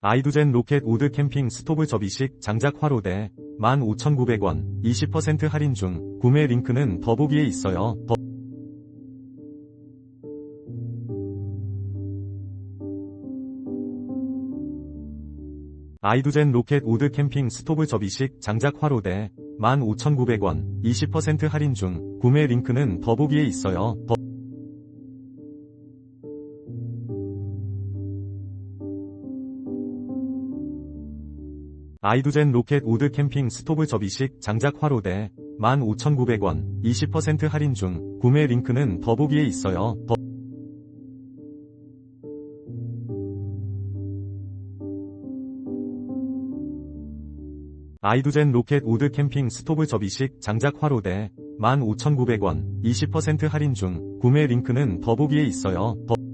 아이두젠 로켓 우드 캠핑 스토브 접이식 장작 화로대 15,900원 20% 할인 중 구매 링크는 더보기에 있어요. 더- 아이두젠 로켓 우드 캠핑 스토브 접이식 장작 화로대 15,900원 20% 할인 중 구매 링크는 더보기에 있어요. 더- 아이두젠 로켓 우드 캠핑 스토브 접이식 장작 화로대 15,900원 20% 할인 중 구매 링크는 더보기에 있어요. 더- 아이두젠 로켓 우드 캠핑 스토브 접이식 장작 화로대 15,900원 20% 할인 중 구매 링크는 더보기에 있어요. 더-